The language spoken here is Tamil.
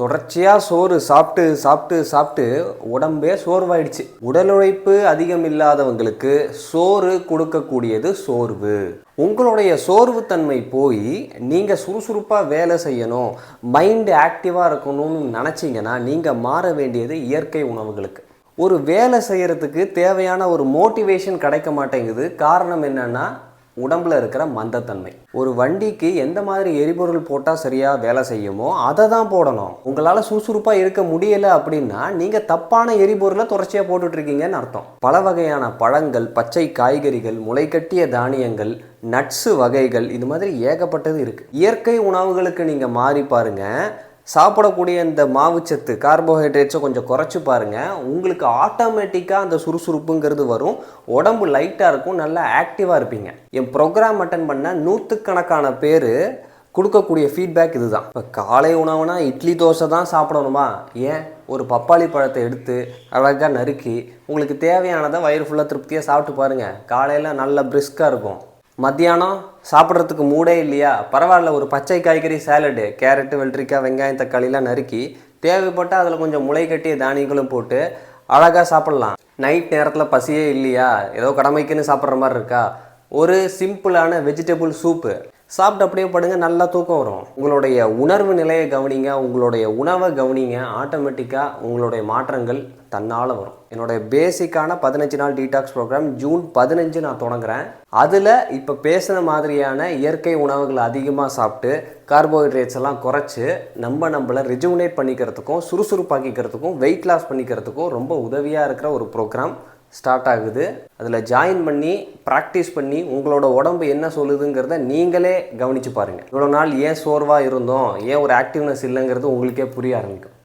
தொடர்ச்சியாக சோறு சாப்பிட்டு சாப்பிட்டு சாப்பிட்டு உடம்பே சோர்வாயிடுச்சு. உடல் உழைப்பு அதிகம் இல்லாதவங்களுக்கு சோறு கொடுக்கக்கூடியது சோர்வு. உங்களுடைய சோர்வுத்தன்மை போய் நீங்கள் சுறுசுறுப்பாக வேலை செய்யணும் மைண்டு ஆக்டிவாக இருக்கணும்னு நினச்சிங்கன்னா நீங்கள் மாற வேண்டியது இயற்கை உணவுகளுக்கு. ஒரு வேலை செய்கிறதுக்கு தேவையான ஒரு மோட்டிவேஷன் கிடைக்க மாட்டேங்குது. காரணம் என்னென்னா உடம்புல இருக்கிற மந்தத்தன்மை. ஒரு வண்டிக்கு எந்த மாதிரி எரிபொருள் போட்டால் சரியாக வேலை செய்யுமோ அதை தான் போடணும். உங்களால் சுறுசுறுப்பாக இருக்க முடியலை அப்படின்னா நீங்கள் தப்பான எரிபொருளை தொடர்ச்சியாக போட்டுட்டு இருக்கீங்கன்னு அர்த்தம். பல வகையான பழங்கள் பச்சை காய்கறிகள் முளைக்கட்டிய தானியங்கள் நட்ஸு வகைகள் இது மாதிரி ஏகப்பட்டது இருக்குது இயற்கை உணவுகளுக்கு நீங்கள் மாறி பாருங்கள் சாப்பிடக்கூடிய இந்த மாவுச்சத்து கார்போஹைட்ரேட்ஸை கொஞ்சம் குறைச்சி பாருங்கள் உங்களுக்கு ஆட்டோமேட்டிக்காக அந்த சுறுசுறுப்புங்கிறது வரும். உடம்பு லைட்டாக இருக்கும் நல்லா ஆக்டிவாக இருப்பீங்க. என் ப்ரோக்ராம் அட்டன் பண்ண நூற்றுக்கணக்கான பேர் கொடுக்கக்கூடிய ஃபீட்பேக் இதுதான். இப்போ காலை உணவுனா இட்லி தோசை தான் சாப்பிடணுமா? ஏன்? ஒரு பப்பாளி பழத்தை எடுத்து அழகாக நறுக்கி உங்களுக்கு தேவையானதை வயிறு ஃபுல்லாக திருப்தியாக சாப்பிட்டு பாருங்கள் காலையில் நல்ல பிரிஸ்காக இருக்கும். மத்தியானம் சாப்பிட்றதுக்கு மூடே இல்லையா? பரவாயில்ல ஒரு பச்சை காய்கறி சாலடு கேரட்டு வெள்ளரிக்காய் வெங்காயம் தக்காளிலாம் நறுக்கி தேவைப்பட்டால் அதில் கொஞ்சம் முளை கட்டிய தானியங்களும் போட்டு அழகாக சாப்பிட்லாம். நைட் நேரத்தில் பசியே இல்லையா? ஏதோ கடமைக்குன்னு சாப்பிட்ற மாதிரி இருக்கா? ஒரு சிம்பிளான வெஜிடபிள் சூப்பு சாப்பிட்டு அப்படியே படுங்க நல்லா தூக்கம் வரும். உங்களுடைய உணர்வு நிலையை கவனிங்க. உங்களுடைய உணவை கவனிங்க. ஆட்டோமேட்டிக்காக உங்களுடைய மாற்றங்கள் தன்னால் வரும். என்னுடைய பேசிக்கான பதினஞ்சு நாள் டீடாக்ஸ் ப்ரோக்ராம் ஜூன் பதினஞ்சு நான் தொடங்குறேன். அதில் இப்போ பேசின மாதிரியான இயற்கை உணவுகளை அதிகமாக சாப்பிட்டு கார்போஹைட்ரேட்ஸ் எல்லாம் குறைச்சி நம்ம நம்மளை ரிஜுவினேட் பண்ணிக்கிறதுக்கும் சுறுசுறுப்பாக்கிக்கிறதுக்கும் வெயிட் லாஸ் பண்ணிக்கிறதுக்கும் ரொம்ப உதவியாக இருக்கிற ஒரு ப்ரோக்ராம் ஸ்டார்ட் ஆகுது. அதில் ஜாயின் பண்ணி ப்ராக்டிஸ் பண்ணி உங்களோட உடம்பு என்ன சொல்லுதுங்கிறத நீங்களே கவனித்து பாருங்கள் இவ்வளோ நாள் ஏன் சோர்வாக இருந்தோம்? ஏன் ஒரு ஆக்டிவ்னஸ் இல்லைங்கிறது உங்களுக்கே புரிய ஆரம்பிக்கும்.